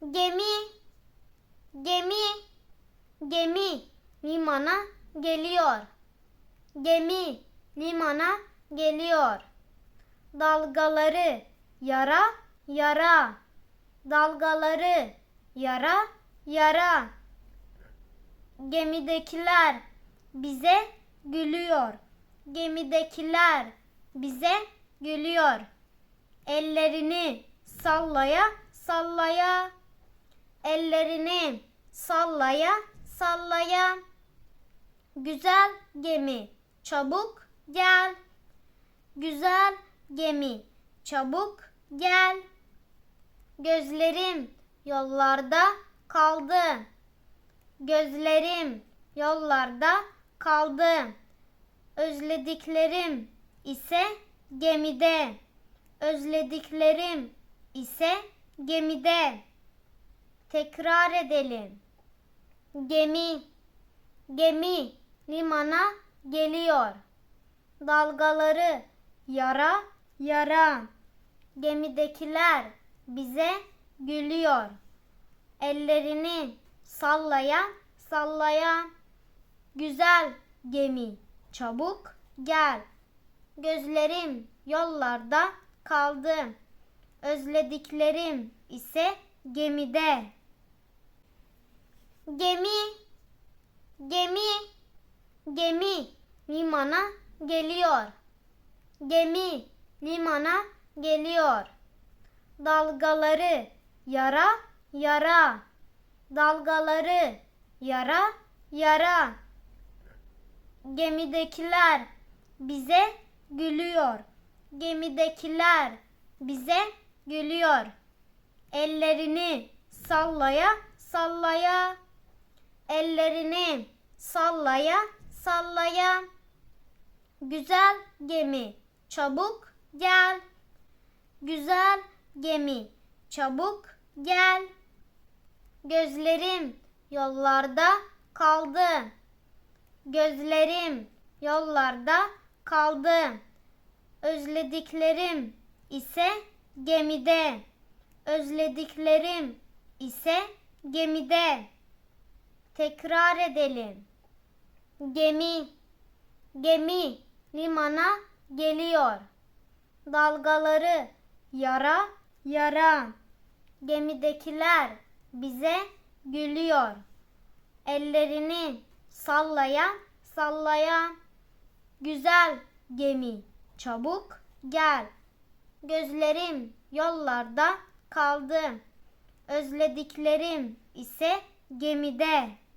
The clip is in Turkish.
Gemi, gemi, gemi limana geliyor. Gemi limana geliyor. Dalgaları yara yara. Dalgaları yara yara. Gemidekiler bize gülüyor. Gemidekiler bize gülüyor. Ellerini sallaya sallaya. Ellerini sallaya sallaya. Güzel gemi çabuk gel. Güzel gemi çabuk gel. Gözlerim yollarda kaldı. Gözlerim yollarda kaldı. Özlediklerim ise gemide. Özlediklerim ise gemide. Tekrar edelim. Gemi, gemi limana geliyor. Dalgaları yara yara. Gemidekiler bize gülüyor. Ellerini sallaya sallaya. Güzel gemi çabuk gel. Gözlerim yollarda kaldı. Özlediklerim ise gemide. Gemi, gemi, gemi limana geliyor. Gemi limana geliyor. Dalgaları yara yara. Dalgaları yara yara. Gemidekiler bize gülüyor. Gemidekiler bize gülüyor. Ellerini sallaya sallaya. Ellerini sallaya sallaya. Güzel gemi çabuk gel. Güzel gemi çabuk gel. Gözlerim yollarda kaldı. Gözlerim yollarda kaldı. Özlediklerim ise gemide. Özlediklerim ise gemide. Tekrar edelim. Gemi, gemi limana geliyor. Dalgaları yara yara. Gemidekiler bize gülüyor. Ellerini sallaya sallaya. Güzel gemi çabuk gel. Gözlerim yollarda kaldı. Özlediklerim ise gemide.